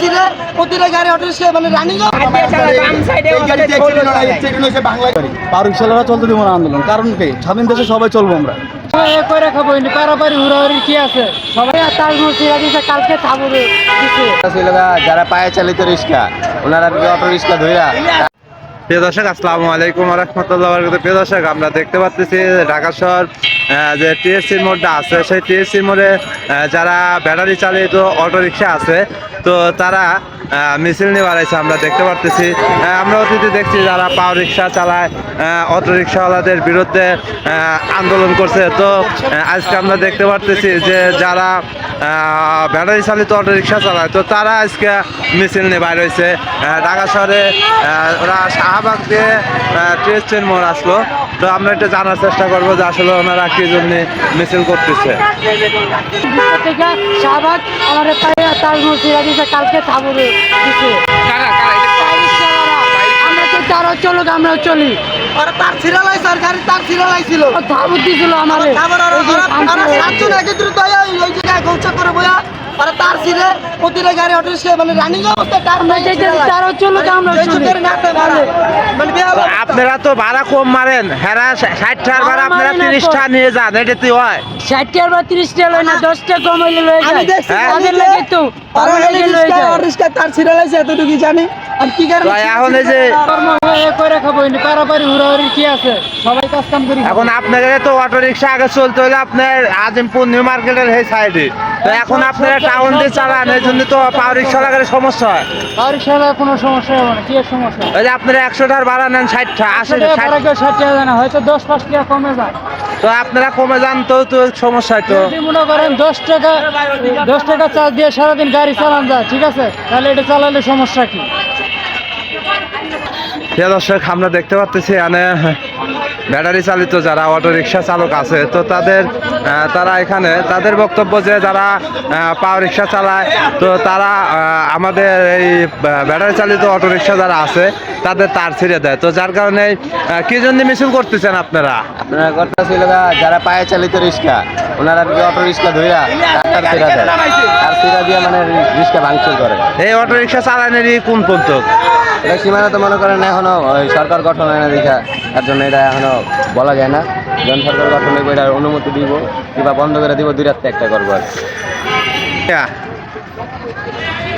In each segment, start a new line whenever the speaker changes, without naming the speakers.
ছিঁড়ে প্রতিটা গাড়ি অটো রিক্সা মানে রানিং
পারুকশালারা চলতে দিব না আন্দোলন। কারণ কি? স্বাধীন দেশে সবাই চলবো আমরা।
করে খাব পারাপারি হুড়াহুড়ি কি আছে? সবাই তাজমহল সিরা দিছে কালকে খাব রে দিছে
ছিল গা, যারা পায়ে চালিত রিক্সা ওনারা অটো রিক্সা ধইরা?
প্রিয় দর্শক, আসসালামু আলাইকুম রহমতুল্লাহ। প্রিয় দর্শক, আমরা দেখতে পাচ্ছি ঢাকা শহর যে টিএসসির মোড়টা আছে সেই টিএসসির মোড়ে যারা ব্যাটারি চালিত অটো রিক্সা আছে, তো তারা মিছিল নিয়ে বাড়াইছে, আমরা দেখতে পারতেছি। আমরা অতীতে দেখছি যারা পাওয়ার রিক্সা চালায় অটো রিক্সাওয়ালাদের বিরুদ্ধে আন্দোলন করছে। তো আজকে আমরা দেখতে পারতেছি যে যারা ব্যাটারি চালিত অটো রিক্সা চালায়, তো তারা আজকে মিছিল নিয়ে বাইর হয়েছে। ঢাকা শহরে ওরা শাহবাগ দিয়ে টিএসসির মোড় আসলো। তো আমরা এটা জানার চেষ্টা করব যে আসলে ওনারা কি জন্য মিছিল করতেছে।
শাহবাগ আমার দিছে কালকে খাব রে দিছে আমরা তো তারও চলুক আমরাও চলি।
ওরা তার ছিঁড়া গাড়ি তার ছিঁড়া
দিছিল
ওরা- সাতজন একত্রিত হয়ে ওই জায়গায় গৌচা করে ওরা তার ছিঁড়ে প্রতিটা গাড়ি অটো রিক্সা মানে রানিং অবস্থায় তার
তারও
মানে
আপনারা তো ভাড়া কম মারেন। হেরা ষাট টাকার ভাড়া আপনারা তিরিশ টাকা নিয়ে যান এটা তো হয়।
ষাট টাকা বা তিরিশ টাকা লয় না। দশ টাকা কম হইলে লয়ে
আমি
যায়।
হ্যাঁ?
তাদের লাগে তো
আর তার ছিঁড়া লাইছে এতটুকু জানি। আর কি
তো
কারণে
এখন এই যে
কর্ম করে খাব এমনি হুড়াহুড়ি কি আছে? সবাই কাজ কাম করি।
এখন আপনাদের তো অটো রিক্সা আগে চলতে হলে আপনার আজিমপুর নিউ মার্কেটের এই সাইডে। তো এখন আপনারা টাউন দিয়ে চালান এই জন্য তো পাওয়ার রিক্সা লাগালে সমস্যা হয়।
কোনো সমস্যা হবে না কি সমস্যা?
ওই যে আপনারা একশো টাকার ভাড়া নেন আশি ষাট
টাকা হয়তো দশ পাঁচ টাকা কমে যায়।
তো আপনারা কমে যান তো তো সমস্যা তো।
মনে করেন দশ টাকা দশ টাকা চার্জ দিয়ে সারাদিন গাড়ি চালান যায় ঠিক আছে? তাহলে এটা চালালে সমস্যা কি?
প্রিয় দর্শক আমরা দেখতে পাচ্ছি এখানে ব্যাটারি চালিত যারা অটো রিক্সা চালক আছে তো তাদের তারা এখানে তাদের বক্তব্য যে যারা পাওয়ার রিক্সা চালায় তো তারা আমাদের এই ব্যাটারি চালিত অটো রিক্সা যারা আছে তাদের তার ছিঁড়ে দেয়। তো যার কারণে কি জন্য মিছিল করতেছেন আপনারা?
আপনারা কথা ছিল যারা পায়ে চালিত রিক্সা ওনারা অটো রিক্সা ধইরা তার ছিড়া দেয়। তার ছিড়া দিয়ে মানে রিক্সা ভাঙচুর করে।
এই অটো রিক্সা চালানেরই কোন পর্যন্ত
এটা সীমানা তো মনে করেন এখনও, ওই সরকার গঠন হয় না দেখা তার জন্য এটা এখনও বলা যায় না। যখন সরকার গঠন হইব, এটার অনুমতি দিব, কিংবা বন্ধ করে দিব, দুই রাত্রে একটা করব আর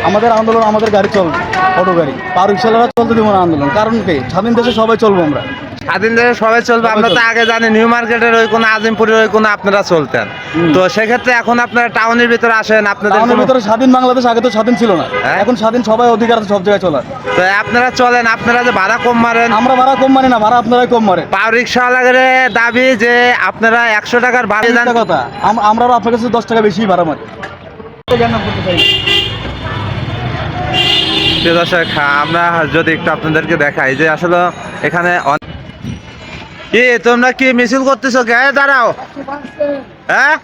আমাদের আন্দোলন আমাদের গাড়ি চলবে, অটো গাড়ি। পারুক ছেলেরা চলতে দিব না আন্দোলন। কারণ কি? স্বাধীন দেশে সবাই চলবো আমরা।
স্বাধীন দেশে সবাই চলবে আমরা তো আগে জানি নিউ মার্কেটের ওই কোনো আজিমপুরের ওই কোনো আপনারা চলতেন। তো সেক্ষেত্রে এখন আপনারা টাউনের ভিতরে আসেন আপনাদের
টাউনের ভিতরে স্বাধীন বাংলাদেশ আগে তো স্বাধীন ছিল না।
হ্যাঁ?
এখন স্বাধীন সবাই অধিকার আছে সব জায়গায় চলার।
তো আপনারা চলেন আপনারা যে ভাড়া কম মারেন।
আমরা ভাড়া কম মানি না ভাড়া আপনারাই কম মারে
পাওয়ার রিক্সাওয়ালাদের দাবি যে আপনারা একশো টাকার ভাড়া দেন।
কথা আম- আমরা আপনার কাছে দশ টাকা বেশি ভাড়া মারি।
প্রিয় দর্শক আমরা যদি একটু আপনাদেরকে দেখাই যে আসলে এখানে কি তোমরা কি মিছিল করতেছো? কে দাঁড়াও। হ্যাঁ?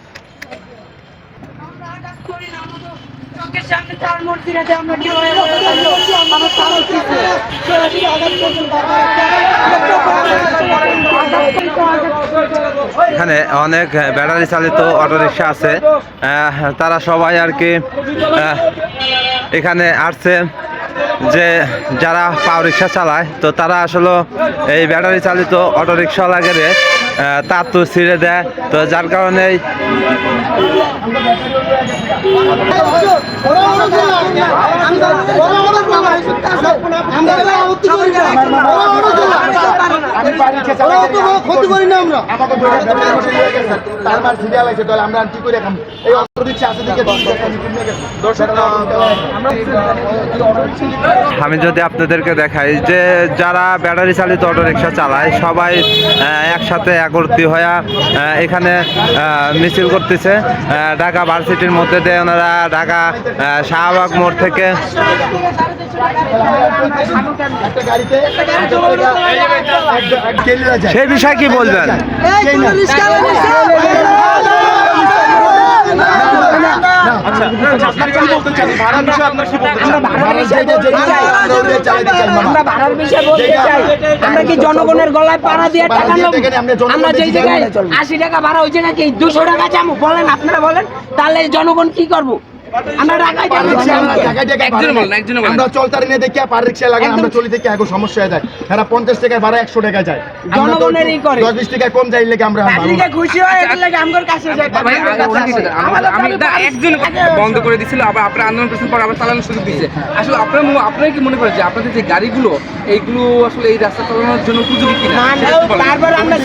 এখানে অনেক ব্যাটারি চালিত অটো রিক্সা আছে তারা সবাই আর কি এখানে আসছে। যে যারা পাওয়ার রিক্সা চালায় তো তারা আসলে এই ব্যাটারি চালিত অটো রিক্সা লাগে তার তো ছিঁড়ে দেয়। তো যার কারণে আমি যদি আপনাদেরকে দেখাই যে যারা ব্যাটারি চালিত অটো রিক্সা চালায়, সবাই একসাথে একত্রিত হয়ে এখানে আহ, মিছিল করতেছে। আহ, ঢাকা ভার্সিটির মধ্যে দিয়ে ওনারা ঢাকা আহ, শাহবাগ মোড় থেকে। সে বিষয়ে কি বলবেন?
আমরা ভাড়ার বিষয়ে বলতে চাই। আমরা কি জনগণের গলায় পাড়া দিয়ে টাকা নেব? আমরা যেই জায়গায় আশি টাকা ভাড়া ওই জায়গায় কি দুশো টাকা যাব বলেন আপনারা বলেন তাহলে জনগণ কি করব? আমরা ঢাকায়
আমরা
যাব।
জায়গায় জায়গায় ভাড়া নেই। আমরা চলতারি নিয়ে দেখি পার রিক্সা লাগে আমরা চলি দেখি এখন সমস্যা হয়ে যায় এরা পঞ্চাশ টাকায় ভাড়া একশো টাকায় যায়
জনগণের ই করে।
দশ বিশ টাকায় কম যাই লেগে আমরা
খুশি হয় এর লাগে আমগোর কাছে যায়
ভাই
পাবলিকের কাছে আসে। আমাদের
আমি
তাহলে
না,
পাবলিক
একজন বন্ধ করে দিছিল আবার আপনার আন্দোলন করছেন পর আবার চালানোর সুযোগ দিয়েছে আসলে আপনার আপনারা কি মনে করেন যে আপনাদের যে গাড়িগুলো এইগুলো আসলে এই রাস্তা চালানোর জন্য উপযোগী কিনা।
তারপর আমরা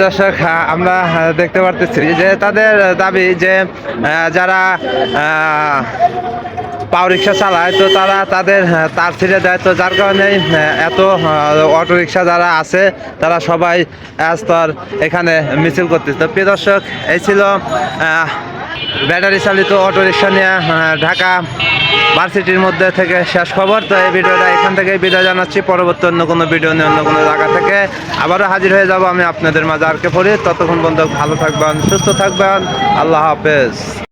দর্শক আমরা দেখতে পারতেছি যে তাদের দাবি যে যারা পাও রিক্সা চালায় তো তারা তাদের তার ছেড়ে দেয়। তো যার কারণে আহ, এত অটো রিক্সা যারা আছে তারা সবাই স্তর এখানে মিছিল করতেছে। তো প্রিয় দর্শক এই ছিল ব্যাটারি চালিত অটো রিক্সা নিয়ে ঢাকা ভার্সিটির মধ্যে থেকে শেষ খবর। তো এই ভিডিওটা এখান থেকে বিদায় জানাচ্ছি। পরবর্তী অন্য কোনো ভিডিও নিয়ে অন্য কোনো জায়গা থেকে আবারও হাজির হয়ে যাব আমি আপনাদের মাঝে আর কে ফরি ততক্ষণ পর্যন্ত ভালো থাকবেন সুস্থ থাকবেন। আল্লাহ হাফেজ।